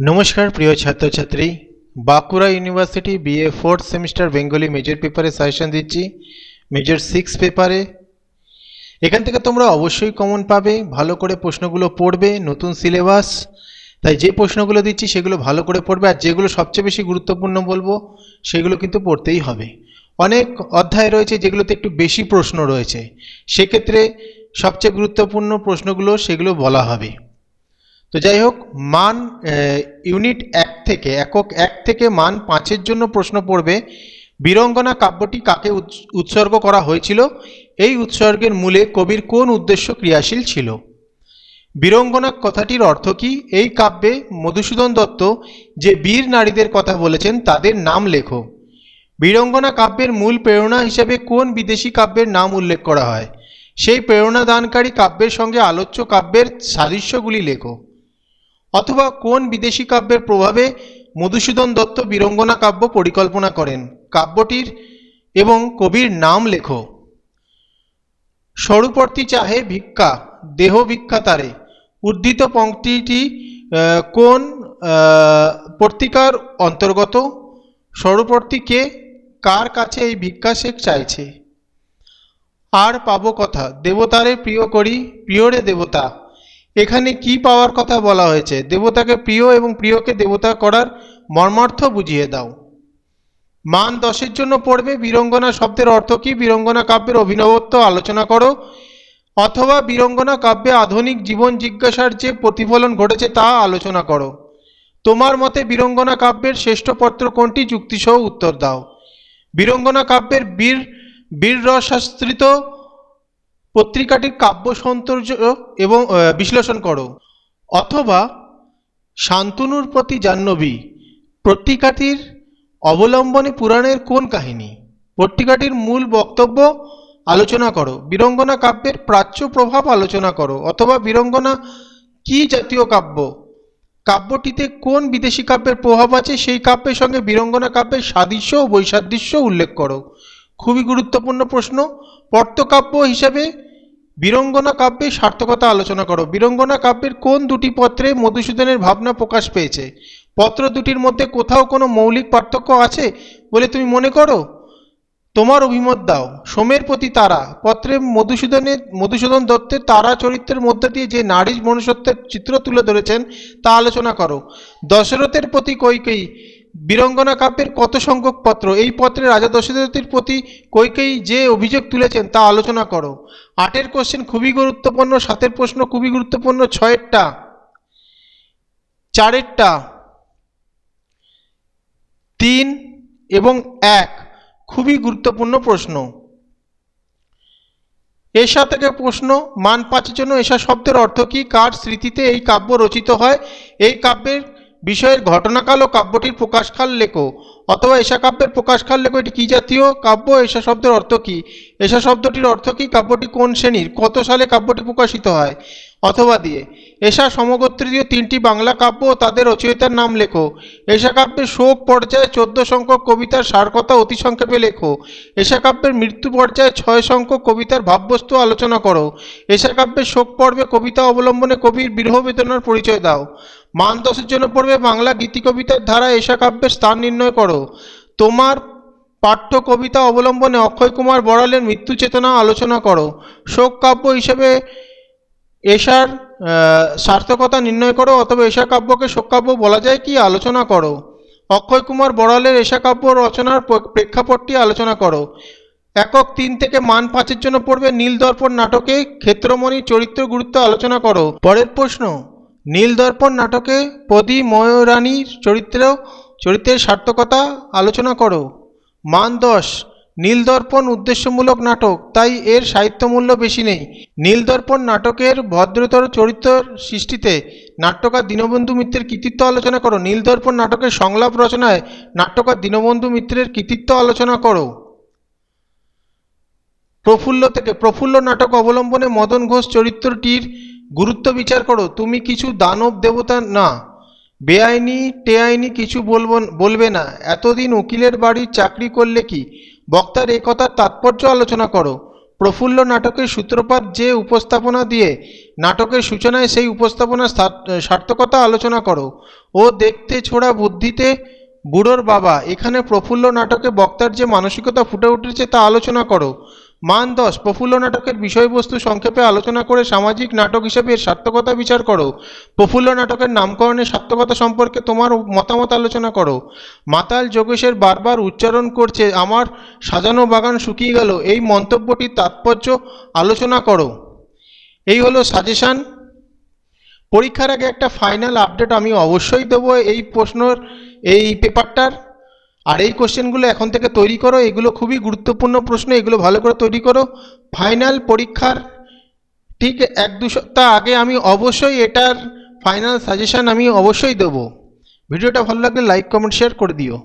নমস্কার, প্রিয় ছাত্রছাত্রী। Bankura university BA fourth semester Bengali major পেপারে সাজেশন দিচ্ছি মেজর সিক্স পেপারে এখান থেকে তোমরা অবশ্যই কমন পাবে, ভালো করে প্রশ্নগুলো পড়বে, নতুন সিলেবাস তাই যে প্রশ্নগুলো দিচ্ছি, সেগুলো ভালো করে পড়বে, আর যেগুলো সবচেয়ে বেশি গুরুত্বপূর্ণ বলব, সেগুলো কিন্তু পড়তেই হবে। অনেক অধ্যায় রয়েছে যেগুলোতে একটু বেশি প্রশ্ন রয়েছে। সেক্ষেত্রে সবচেয়ে গুরুত্বপূর্ণ প্রশ্নগুলো সেগুলো বলা হবে। তো যাই হোক মান ইউনিট এক থেকে, একক এক থেকে মান পাঁচের জন্য প্রশ্ন পড়বে, বীরঙ্গনা কাব্যটি কাকে উৎস- উৎসর্গ করা হয়েছিল? এই উৎসর্গের মূলে কবির কোন উদ্দেশ্য ক্রিয়াশীল ছিল? বীরঙ্গনা কথাটির অর্থ কি? এই কাব্যে মধুসূদন দত্ত যে বীর নারীদের কথা বলেছেন, তাদের নাম লেখো। বীরঙ্গনা কাব্যের মূল প্রেরণা হিসেবে কোন বিদেশি কাব্যের নাম উল্লেখ করা হয়? সেই প্রেরণাদানকারী কাব্যের সঙ্গে আলোচ্য কাব্যের সাদৃশ্যগুলি লেখো। অথবা কোন বিদেশি কাব্যের প্রভাবে মধুসূদন দত্ত বীরঙ্গনা কাব্য পরিকল্পনা করেন? কাব্যটির এবং কবির নাম লেখো। স্বরূপর্তি চাহে ভিক্ষা, দেহ ভিক্ষা তারে। উদ্ধৃত পঙ্ক্তিটি কোন পত্রিকার অন্তর্গত? স্বরূপর্তি কে? কার কাছে এই ভিক্ষা সে চাইছে? আর পাবো কথা। দেবতারে প্রিয় করি, প্রিয়রে দেবতা। এখানে কি পাওয়ার কথা বলা হয়েছে? দেবতাকে প্রিয় এবং প্রিয়কে দেবতা করার মর্মার্থ বুঝিয়ে দাও। মান দশের জন্য পড়বে, বীরঙ্গনা শব্দের অর্থ কি? বীরঙ্গনা কাব্যের অভিনবত্ব আলোচনা করো। অথবা বীরঙ্গনা কাব্যে আধুনিক জীবন জিজ্ঞাসার যে প্রতিফলন ঘটেছে তা আলোচনা করো। তোমার মতে বীরঙ্গনা কাব্যের শ্রেষ্ঠ পত্র কোনটি? যুক্তিসহ উত্তর দাও। বীরঙ্গনা কাব্যের বীর বীর রসাশ্রিত পত্রিকাটির কাব্য সৌন্দর্য এবং বিশ্লেষণ করো। অথবা শান্তনুর প্রতি জাহ্নবী, পত্রিকাটির অবলম্বনে পুরাণের কোন কাহিনী? পত্রিকাটির মূল বক্তব্য আলোচনা করো। বীরঙ্গনা কাব্যের প্রাচ্য প্রভাব আলোচনা করো। অথবা বীরঙ্গনা কি জাতীয় কাব্য? কাব্যটিতে কোন বিদেশি কাব্যের প্রভাব আছে? সেই কাব্যের সঙ্গে বীরঙ্গনা কাব্যের সাদৃশ্য ও বৈসাদৃশ্য উল্লেখ করো। খুবই গুরুত্বপূর্ণ প্রশ্ন। পট্টকাব্য হিসাবে বীরঙ্গনা কাব্যের সার্থকতা আলোচনা করো। বীরঙ্গনা কাব্যের কোন দুটি পত্রে মধুসূদনের ভাবনা প্রকাশ পেয়েছে? পত্র দুটির মধ্যে কোথাও কোনো মৌলিক পার্থক্য আছে বলে তুমি মনে করো? তোমার অভিমত দাও। সোমের প্রতি তারা। পত্রে মধুসূদনের, মধুসূদন দত্তের তারা চরিত্রের মধ্যে দিয়ে যে নারী মনুষ্যত্বের চিত্র তুলে ধরেছেন তা আলোচনা করো। দশরথের প্রতি কৈকেয়ী বীরঙ্গনা কাব্যের কত সংখ্যক পত্র? এই পত্রে রাজা দশরথের প্রতি কৈকেয়ী যে অভিযোগ তুলেছেন তা আলোচনা করো। আটের কোশ্চেন খুবই গুরুত্বপূর্ণ, সাতের প্রশ্ন খুবই গুরুত্বপূর্ণ, ছয়েরটা, চারেরটা, তিন এবং এক, খুবই গুরুত্বপূর্ণ প্রশ্ন। এশা থেকে প্রশ্ন, মান পাঁচের জন্য এশা শব্দের অর্থ কি? কার স্মৃতিতে এই কাব্য রচিত হয়? এই কাব্যের বিষয়ের ঘটনাকাল ও কাব্যটির প্রকাশকাল লেখো, অথবা এশা কাব্যের প্রকাশকাল লেখো, এটি কি জাতীয় কাব্য, এশা শব্দের অর্থ কি? এশা শব্দটির অর্থ কি? কাব্যটি কোন শ্রেণির? কত সালে কাব্যটি প্রকাশিত হয়? অথবা দিয়ে, এশা সমগোত্রীয় তিনটি বাংলা কাব্য ও তাদের রচয়িতার নাম লেখো। এশা কাব্যের শোক পর্যায়ে চোদ্দ সংখ্যক কবিতার সারকথা অতি সংক্ষেপে লেখো। এশা কাব্যের মৃত্যু পর্যায়ে ছয় সংখ্যক কবিতার ভাববস্তু আলোচনা করো। এশা কাব্যের শোক পর্বে কবিতা অবলম্বনে কবির বিরহ বেদনার পরিচয় দাও। মান দশের জন্য পড়বে বাংলা গীতি কবিতার ধারা এশা কাব্যের স্থান নির্ণয় করো। তোমার পাঠ্য কবিতা অবলম্বনে অক্ষয় কুমার বড়ালের মৃত্যু চেতনা আলোচনা করো। শোক কাব্য হিসেবে এশার সার্থকতা নির্ণয় করো অথবা এশা কাব্যকে শোককাব্য বলা যায় কি আলোচনা করো। অক্ষয় কুমার বড়ালের এশা কাব্য রচনার প্রেক্ষাপটটি আলোচনা করো। একক তিন থেকে মান পাঁচের জন্য পড়বে নীল দর্পণ নাটকে ক্ষেত্রমণি চরিত্র গুরুত্ব আলোচনা করো। পরের প্রশ্ন নীল দর্পণ নাটকে পদী ময়ূরানীর চরিত্র চরিত্রের সার্থকতা আলোচনা করো। মান দশ নীলদর্পণ উদ্দেশ্যমূলক নাটক, তাই এর সাহিত্যমূল্য বেশি নেই। নীলদর্পণ নাটকের ভদ্রতর চরিত্র সৃষ্টিতে নাট্যকার দীনবন্ধু মিত্রের কৃতিত্ব আলোচনা করো। নীলদর্পণ নাটকের সংলাপ রচনায় নাট্যকার দীনবন্ধু মিত্রের কৃতিত্ব আলোচনা করো। প্রফুল্ল থেকে প্রফুল্ল নাটক অবলম্বনে মদন ঘোষ চরিত্রটির গুরুত্ব বিচার করো, তুমি কিছু দানব দেবতা না। বেআইনি, টেআইনি কিছু বলব, বলবে না। এতদিন উকিলের বাড়ির চাকরি করলে কি? বক্তার একথার তাৎপর্য আলোচনা করো। প্রফুল্ল নাটকের সূত্রপাত যে উপস্থাপনা দিয়ে নাটকের সূচনায় সেই উপস্থাপনার সার্থকতা আলোচনা করো। ও দেখতে ছোড়া বুদ্ধিতে বুড়োর বাবা, এখানে প্রফুল্ল নাটকে বক্তার যে মানসিকতা ফুটে উঠেছে তা আলোচনা করো। মান দশ প্রফুল্ল নাটকের বিষয়বস্তু সংক্ষেপে আলোচনা করে সামাজিক নাটক হিসেবে এর সার্থকতা বিচার করো। প্রফুল্ল নাটকের নামকরণের সার্থকতা সম্পর্কে তোমার মতামত আলোচনা করো। মাতাল যোগেশের বারবার উচ্চারণ করছে, আমার সাজানো বাগান শুকিয়ে গেল, এই মন্তব্যটির তাৎপর্য আলোচনা করো। এই হলো সাজেশান। পরীক্ষার আগে একটা ফাইনাল আপডেট আমি অবশ্যই দেবো এই প্রশ্নর, এই পেপারটার। আর এই কোশ্চেনগুলো এখন থেকে তৈরি করো, এগুলো খুবই গুরুত্বপূর্ণ প্রশ্ন, এগুলো ভালো করে তৈরি করো। ফাইনাল পরীক্ষার ঠিক এক দু সপ্তাহ আগে আমি অবশ্যই এটার ফাইনাল সাজেশান আমি অবশ্যই দেবো। ভিডিওটা ভালো লাগলে লাইক কমেন্ট শেয়ার করে দিও।